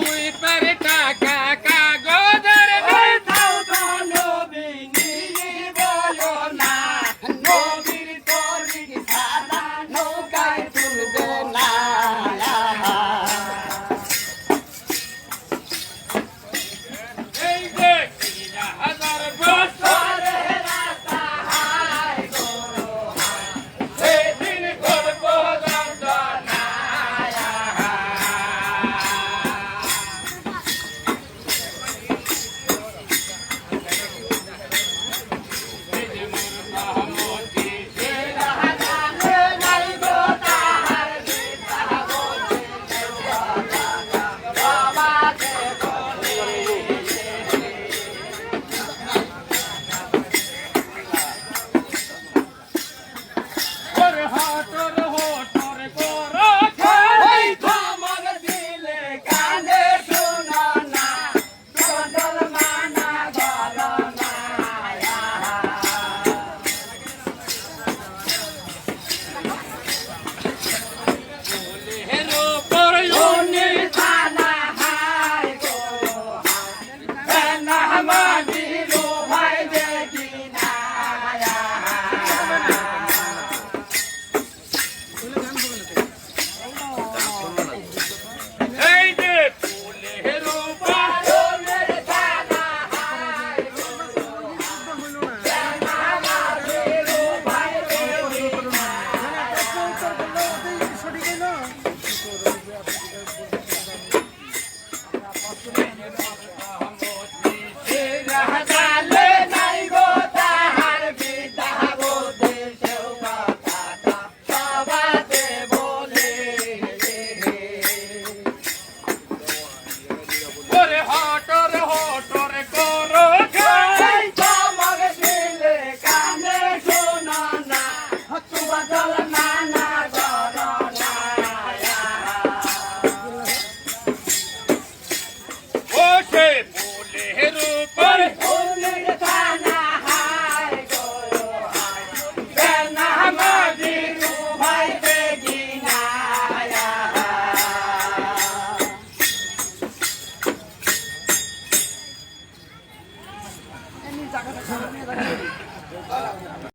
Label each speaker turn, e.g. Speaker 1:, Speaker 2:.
Speaker 1: weep
Speaker 2: উত্তর করল ওটাই সঠিক না